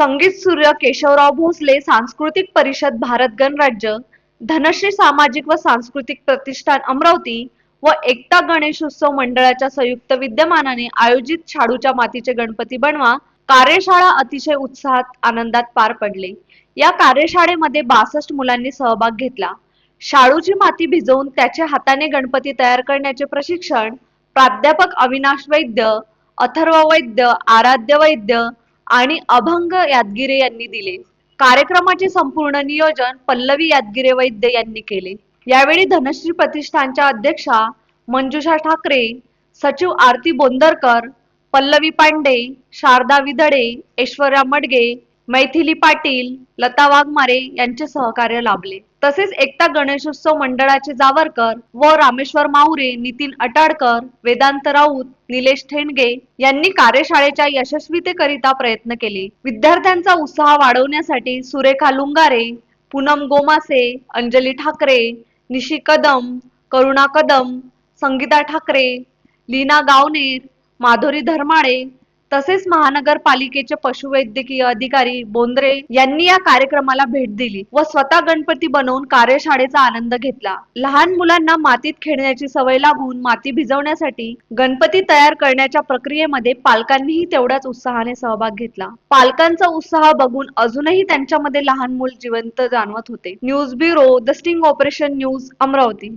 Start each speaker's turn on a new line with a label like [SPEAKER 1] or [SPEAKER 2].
[SPEAKER 1] संगीत सूर्य केशवराव भोसले सांस्कृतिक परिषद भारत गणराज्य धनश्री सामाजिक व सांस्कृतिक प्रतिष्ठान अमरावती व एकता गणेशोत्सव मंडळाच्या संयुक्त विद्यमानाने आयोजित शाडूच्या मातीचे गणपती बनवा कार्यशाळा अतिशय उत्साहात आनंदात पार पडले. या कार्यशाळेमध्ये बासष्ट मुलांनी सहभाग घेतला. शाळूची माती भिजवून त्याचे हाताने गणपती तयार करण्याचे प्रशिक्षण प्राध्यापक अविनाश वैद्य अथर्व वैद्य आराध्य वैद्य आणि अभंग यादगिरे यांनी दिले. कार्यक्रमाचे संपूर्ण नियोजन पल्लवी यादगिरे वैद्य यांनी केले. यावेळी धनश्री प्रतिष्ठानच्या अध्यक्षा मंजुषा ठाकरे सचिव आरती बोंदरकर पल्लवी पांडे शारदा विधडे ऐश्वर्या मडगे मैथिली पाटील लता वाघमारे यांचे सहकार्य लाभले. तसेच एकता गणेशोत्सव मंडळाचे जावरकर व रामेश्वर माहुरे नितीन अटाडकर वेदांत राऊत निलेश ठेणगे यांनी कार्यशाळेच्या यशस्वीतेकरिता प्रयत्न केले. विद्यार्थ्यांचा उत्साह वाढवण्यासाठी सुरेखा लुंगारे पूनम गोमासे अंजली ठाकरे निशी कदम करुणा कदम संगीता ठाकरे लीना गावनेर माधुरी धर्माळे तसेच महानगरपालिकेचे पशुवैद्यकीय अधिकारी बोंद्रे यांनी या कार्यक्रमाला भेट दिली व स्वतः गणपती बनवून कार्यशाळेचा आनंद घेतला. लहान मुलांना मातीत खेळण्याची सवय लागून माती भिजवण्यासाठी गणपती तयार करण्याच्या प्रक्रियेमध्ये पालकांनीही तेवढ्याच उत्साहाने सहभाग घेतला. पालकांचा उत्साह बघून अजूनही त्यांच्यामध्ये लहान मूल जिवंत जाणवत होते. News bureau the sting operation news Amravati.